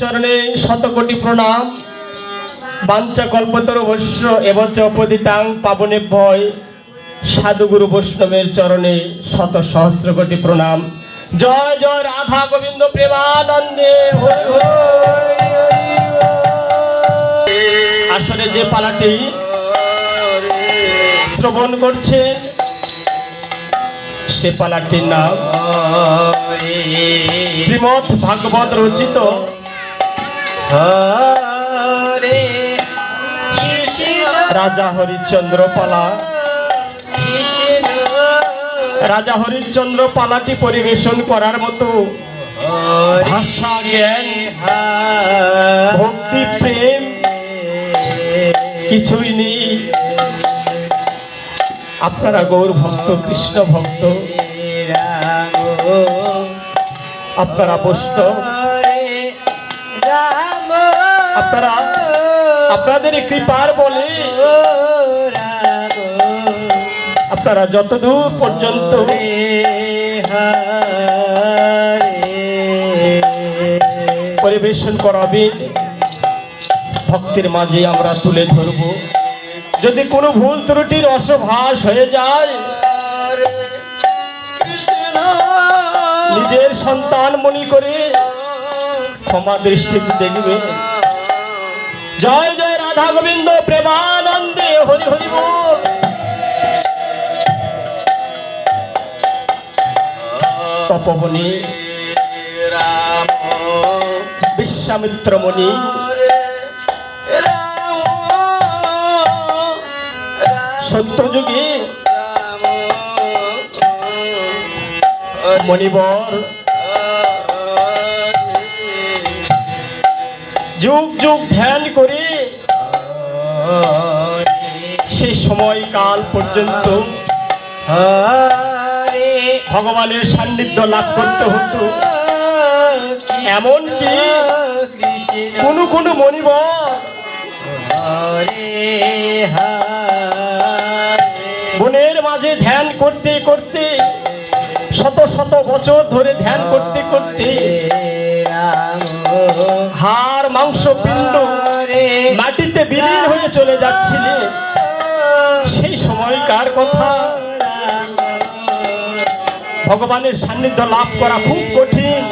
চরণে শত কোটি প্রণাম। বাঞ্চা কল্পতর অবশ্য এবচ অপদিতাং পাবনে ভয় সাধুগুরু বৈষ্ণবের চরণে শত সহস্র কোটি প্রণাম। জয় জয় রাধা গোবিন্দ প্রেমানন্দে। আসলে যে পালাটি শ্রবণ করছে সে পালাটির নাম শ্রীমৎ ভাগবত রচিত রাজা হরিশ্চন্দ্র পালা রাজা হরিশ্চন্দ্র পালাটি পরিবেশন করার মতো ভাষা জ্ঞান ভক্তি প্রেম কিছুই নেই। আপনারা গৌর ভক্ত কৃষ্ণ ভক্ত আপনারা বৈষ্ণব। আপনারা, আপনাদের কৃপার বলে আপনারা যতদূর পর্যন্ত পরিবেশন করাবেন ভক্তের মাঝে আমরা তুলে ধরব। যদি কোনো ভুল ত্রুটির অসভাস হয়ে যায়, নিজের সন্তান মনি করে ক্ষমা দৃষ্টিতে দেখবে। জয় জয় রাধা গোবিন্দ, প্রেমানন্দে, হরি হরি বল। বিশ্বামিত্র মণি সত্যযুগে মণিবর যুগ যুগ ধ্যান করে সেই সময় কাল পর্যন্ত ভগবানের সান্নিধ্য লাভ করতে হতো। এমনকি কোন কোনো হরে বনের মাঝে ধ্যান করতে করতে, শত শত বছর ধরে ধ্যান করতে করতে, হাড়, মাংস, পিণ্ড মাটিতে বিলীন হয়ে চলে যাচ্ছিলেন সেই সময়কার কথা? ভগবানের সান্নিধ্য লাভ করা খুব কঠিন।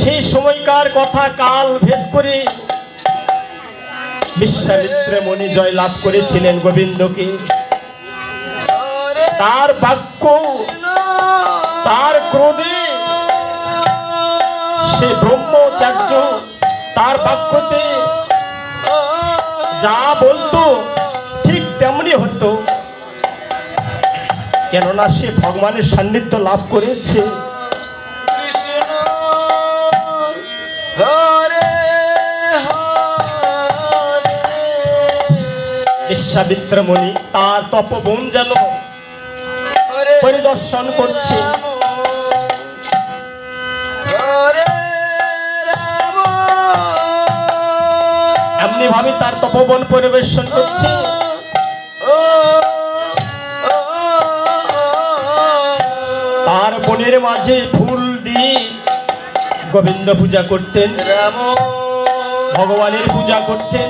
সেই সময়কার কথা? কাল ভেদ করে বিশ্বামিত্র মণি জয় লাভ করেছিলেন গোবিন্দকে। তার বাক্য তার ক্রোধে সে ব্রহ্মচার্য তার বাক্যতে যা বলতো ঠিক তেমনি হতো। কেননা সে ভগবানের সান্নিধ্য লাভ করেছে। বিশ্বামিত্র মণি তার তপবন যেন পরিদর্শন করছে। ভাবে তার তপবন পরিবেশন করছে। তার বনের মাঝে ফুল দিয়ে গোবিন্দ পূজা করতেন, ভগবানের পূজা করতেন।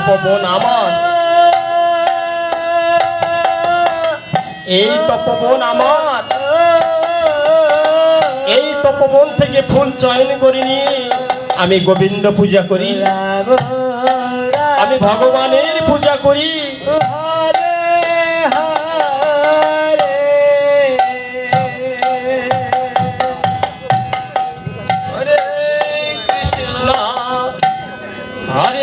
তপবন আমার। এই তপবন আমার। এই তপবন থেকে ফুল চয়ন করিনি। আমি গোবিন্দ পূজা করি। আমি ভগবানের পূজা করি। হরে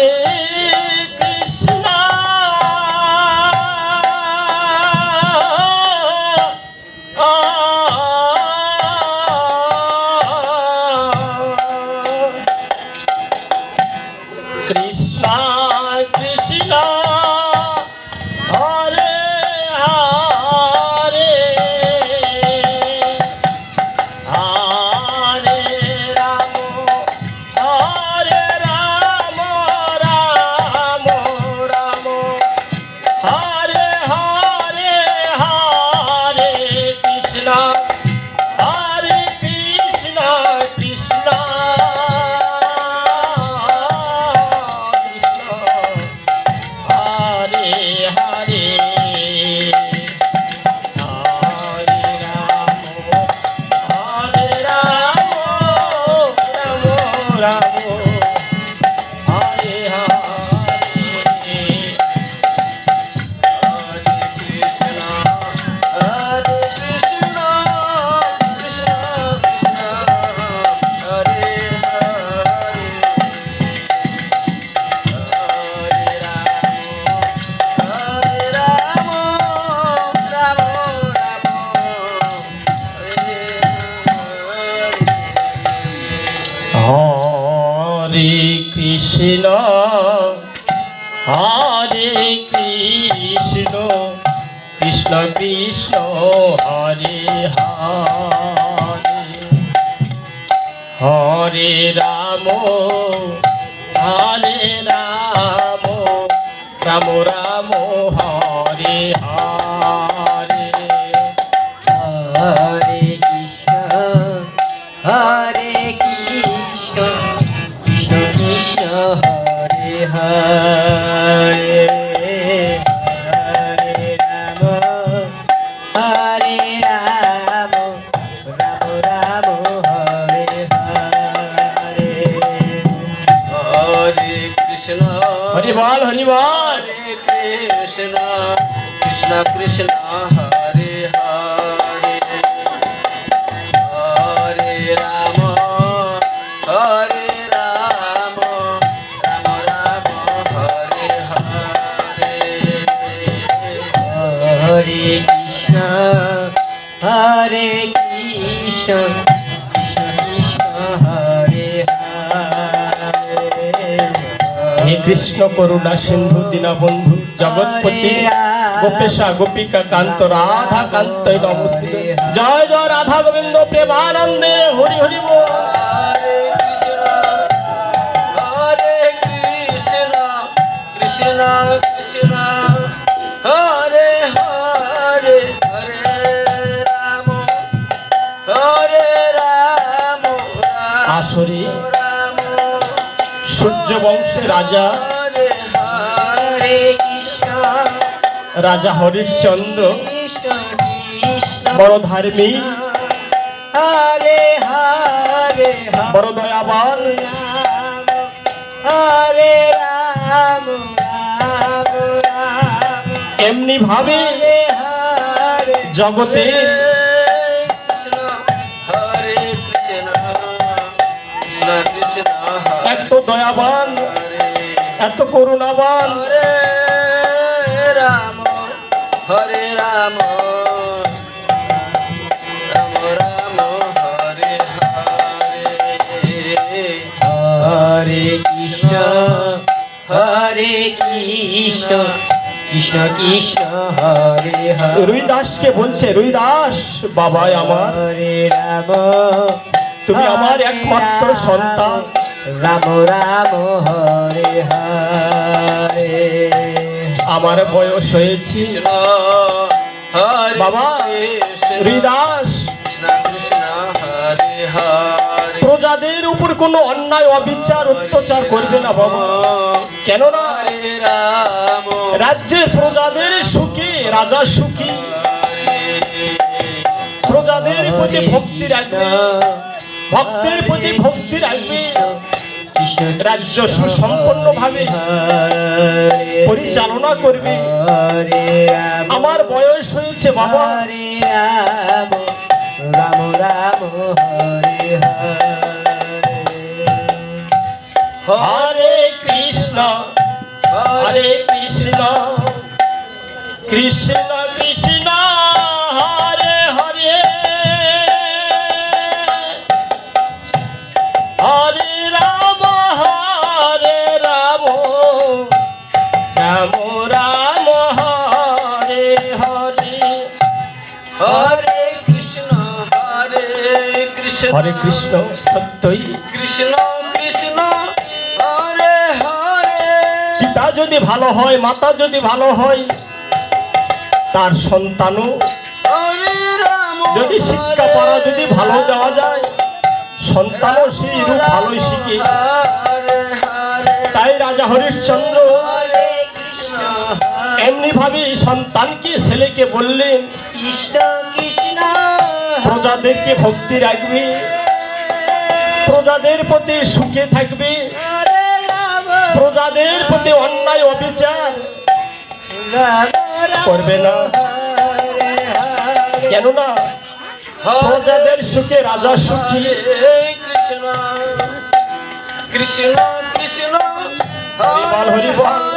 রাম। হরে কৃষ্ণ হরে কৃষ্ণ কৃষ্ণ কৃষ্ণ হরে। হে কৃষ্ণ করুণা সিন্ধু দীনবন্ধু জগৎপতি গোপেশা গোপিকা কান্ত রাধা কান্ত নমস্তে জয় জয় রাধা গোবিন্দ প্রেমানন্দে হরি হরি বল। কৃষ্ণ কৃষ্ণ কৃষ্ণ। সূর্য বংশের রাজা। হরে হরে হরে কৃষ্ণ রাজা হরিশ্চন্দ্র। কৃষ্ণ কৃষ্ণ বড় ধার্মিক হরে হরে হরে বড় দয়াবান রাম হরে রাম রাম রাম এমনি ভাবে হরে দয়াবান এত করুণাবান। হরে রাম হরে রাম রাম রাম হরে হরে। হরে কৃষ্ণ হরে কৃষ্ণ কৃষ্ণ কৃষ্ণ হরে হরে। রুইদাসকে বলছে রুইদাস বাবাই আমার। হরে রাম। তুমি আমার একমাত্র সন্তান। রাম রাম হরে হরে। আমার বয়স হয়েছে। বাবা কৃষ্ণ রুইদাস কৃষ্ণ কৃষ্ণ হরে হরে। প্রজাদের উপর কোনো অন্যায় অবিচার অত্যাচার করবে না বাবা। কেননা রাজ্যের প্রজাদের সুখী রাজা সুখী। প্রজাদের প্রতি ভক্তি রাখবে। ভক্তের প্রতি ভক্তি রাখবে রাজ্য সুসম্পন্নভাবে পরিচালনা করবে। আমার বয়স হয়েছে, বাবা। রাম রাম হরে কৃষ্ণ হরে কৃষ্ণ কৃষ্ণ। হরে কৃষ্ণ সত্যই। কৃষ্ণ কৃষ্ণ হরে হরে। পিতা যদি ভালো হয় মাতা যদি ভালো হয় তার সন্তানও। যদি শিক্ষা পড়া যদি ভালো দেওয়া যায় সন্তানও সেই রূপ ভালোই শিখে। তাই রাজা হরিশ্চন্দ্র এমনি ভাবে সন্তানকে ছেলেকে বললেন কৃষ্ণ কৃষ্ণ। প্রজাদেরকে ভক্তি রাখবে। প্রজাদের প্রতি সুখে থাকবে। প্রজাদের প্রতি অন্যায় অবিচার করবে না। কেননা প্রজাদের সুখে রাজা সুখী। কৃষ্ণ কৃষ্ণ কৃষ্ণ। হরি বল,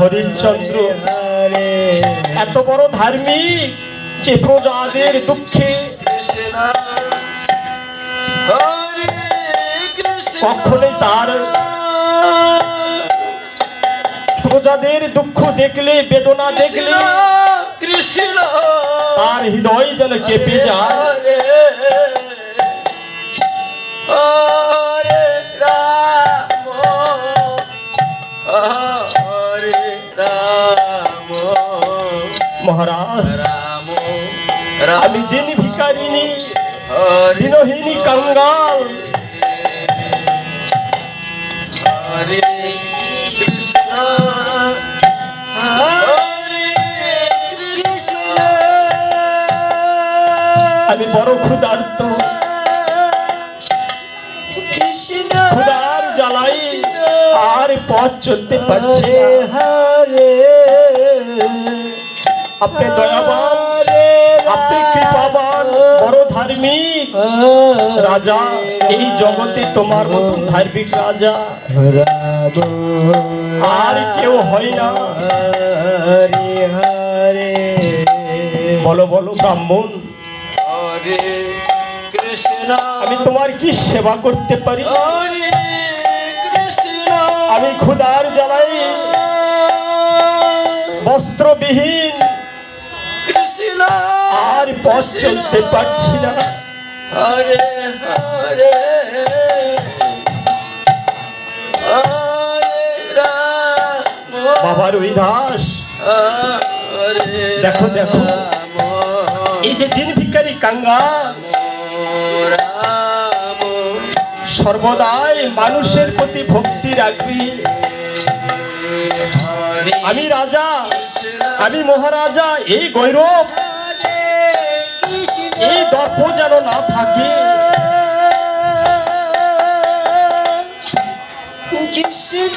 হরিশ্চন্দ্র এত বড় ধার্মিক যে প্রজাদের দুঃখে কখনোই তার প্রজাদের দুঃখ দেখলে বেদনা দেখলে কৃষ্ণ। তার হৃদয় যেন কেঁপে যায়। মহারাজ। আমি দিন ভিকারিনী দিনহীনী কাঙ্গাল। হরে কৃষ্ণ আমি বড় ক্ষুধার্ত। কৃষ্ণ ক্ষুধার জ্বালাই আর পথ চলতে পারছি। হরে। আপনি দয়াবান আপনি কৃপাবান বড় ধার্মিক। রাজা এই জগতে তোমার মতো ধার্মিক রাজা। আর কেউ হয় না। বলো বলো ব্রাহ্মণ। আমি তোমার কি সেবা করতে পারি? আমি ক্ষুধার জ্বালাই বস্ত্রবিহীন আর পথ চলতে পারছি না। হরে হরে বাবার ওই দাস। দেখো, দেখো। এই যে দিন ভিকারি কাঙ্গা। সর্বদাই মানুষের প্রতি ভক্তি রাখবি। আমি রাজা আমি মহারাজা এই গৌরব এই দর্প যেন না থাকে। কৃষ্ণ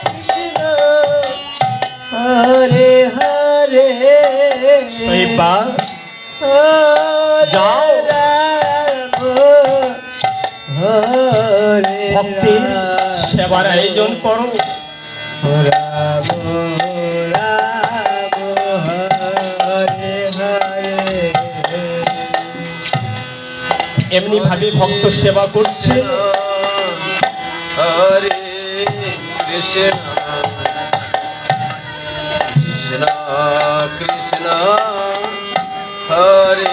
কৃষ্ণ হরে হরে। যাও। ভক্তির সেবার আয়োজন করো। রাম রাম। এমনি এমনিভাবে ভক্ত সেবা করছে। কৃষ্ণ কৃষ্ণ। হরে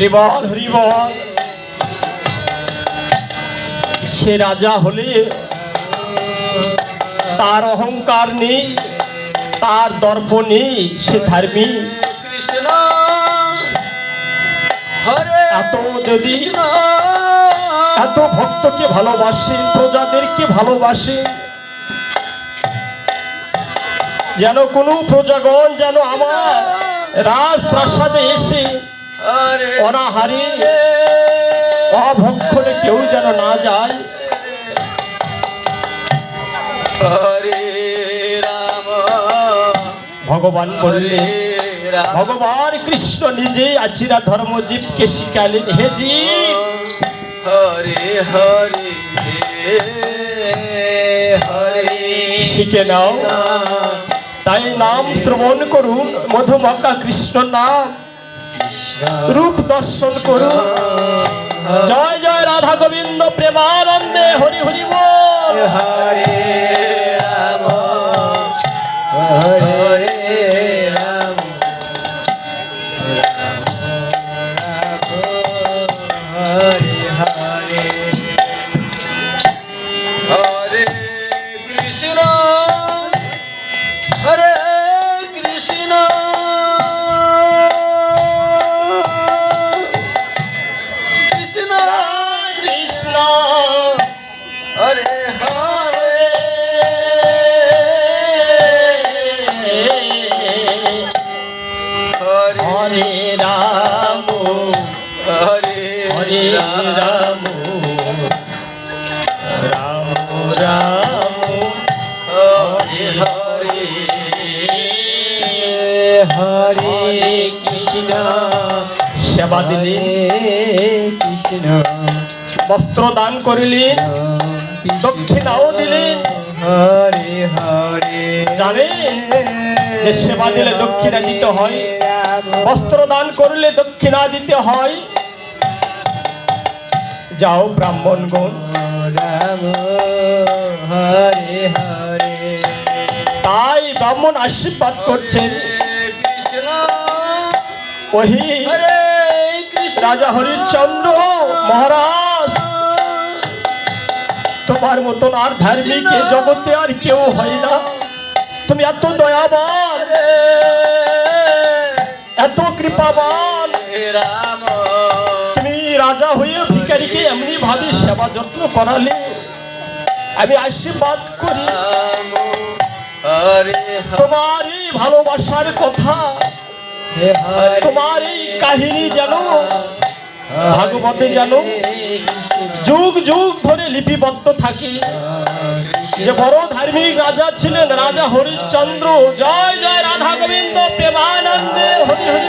হরিবল হরিবল সে রাজা হলে তার অহংকার নেই, তার দর্প নেই, সে ধার্মী। এত যদি এত ভক্তকে ভালোবাসেন প্রজাদেরকে ভালোবাসেন যেন কোনো প্রজাগণ যেন আমার রাজপ্রাসাদে এসে অনাহারে অভক্ষণে কেউ যেন না যায়। হরে ভগবান বললেন হরে ভগবান কৃষ্ণ নিজে আচিরা ধর্মজীবকে শিখালেন হে জীব। হরে হরে হরে শিখে নাও। তাই নাম শ্রবণ করুন মধুমাকা কৃষ্ণ নাম। রূপ দর্শন করুন জয় জয় রাধা গোবিন্দ প্রেমানন্দে হরি হরি বল। হরে। দিলেন কৃষ্ণ। বস্ত্র দান করিলেন দক্ষিণাও দিলেন হরে হরে। জানেন যে সেবা দিলে দক্ষিণা দিতে হয় বস্ত্র দান করলে দক্ষিণা দিতে হয়। যাও ব্রাহ্মণগণ হরে হরে। তাই ব্রাহ্মণ আশীর্বাদ করছেন। কৃষ্ণ। ওহি। রাজা হরিচন্দ্র মহারাজ তোমার মতন আর ধার্মিক এ জগতে আর কেউ হয় না। তুমি এত দয়াবান এত কৃপাবান। তুমি রাজা হয়ে ভিকারিকে এমনি ভাবে সেবা যত্ন করালে আমি আশীর্বাদ করি। তোমার এই ভালোবাসার কথা তোমার এই কাহিনী যেন ভাগবতে যেন যুগ যুগ ধরে লিপিবদ্ধ থাকে। যে বড় ধার্মিক রাজা ছিলেন, রাজা হরিশ্চন্দ্র। জয় জয়, রাধা গোবিন্দ, প্রেমানন্দে, হরি হরি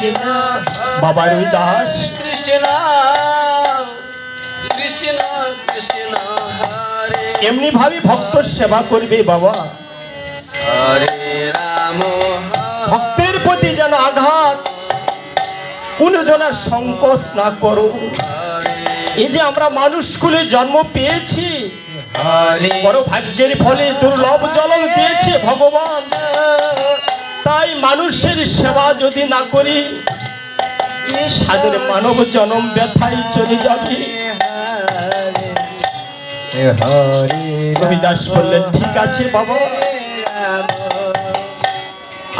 কৃষ্ণ বাবা রবিদাস। কৃষ্ণ কৃষ্ণ কৃষ্ণ এমনি ভাবে ভক্ত সেবা করবে বাবা। ভক্তের প্রতি যেন আঘাত কোন জনের সংকোচ না করো। এই যে আমরা মানুষ কুলে জন্ম পেয়েছি বড় ভাগ্যের ফলে দুর্লভ জলম দিয়েছে ভগবান। তাই মানুষের সেবা যদি না করি সাদের মানব জনম ব্যথায় চলে যাবে। হে হরে রবিদাস বললেন ঠিক আছে বাবা।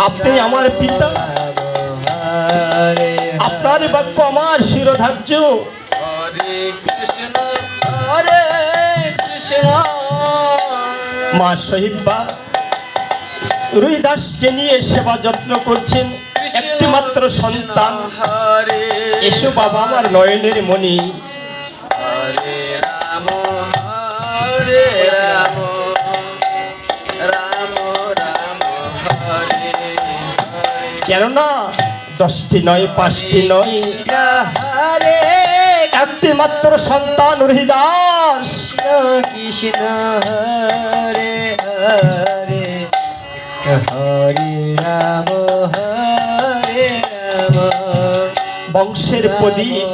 আপনি আমার পিতা। হরে আপনার বাক্য আমার শিরোধার্য। মা সহিব্বা রুই দাসকে নিয়ে সেবা যত্ন করছেন একটি মাত্র সন্তান। হরে। এসো বাবা আমার নয়নের মণি। হরে রাম হরে রাম রাম রাম হরে হরে। কেননা দশটি নয় পাঁচটি নয়। হরে। একটি মাত্র সন্তান হরিদাস কৃষ্ণ হরে। বংশের প্রদীপ।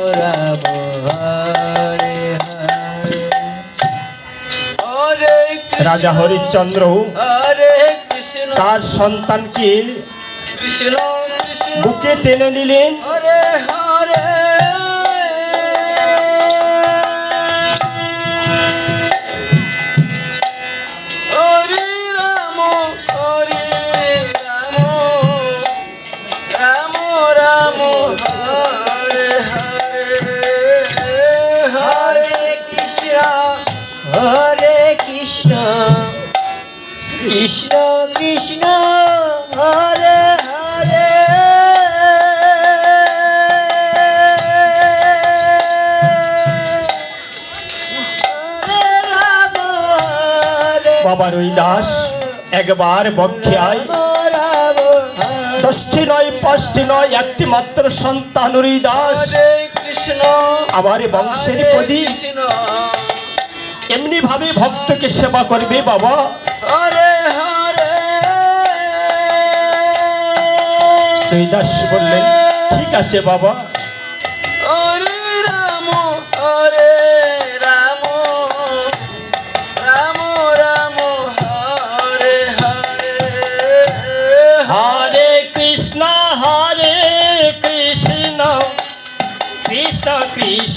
রাজা হরিশ্চন্দ্র হরে কৃষ্ণ তার সন্তানকে কৃষ্ণ কৃষ্ণ। বুকে টেনে নিলেন। হরে বাবা রুইদাস একবার বক্ষে আয় দশটি নয় পাঁচটি নয় একটি মাত্র সন্তান হরিদাস হরে কৃষ্ণ। আমার বংশের প্রদীপ। এমনি ভাবে ভক্তকে সেবা করবে বাবা। রুইদাস বললেন ঠিক আছে বাবা।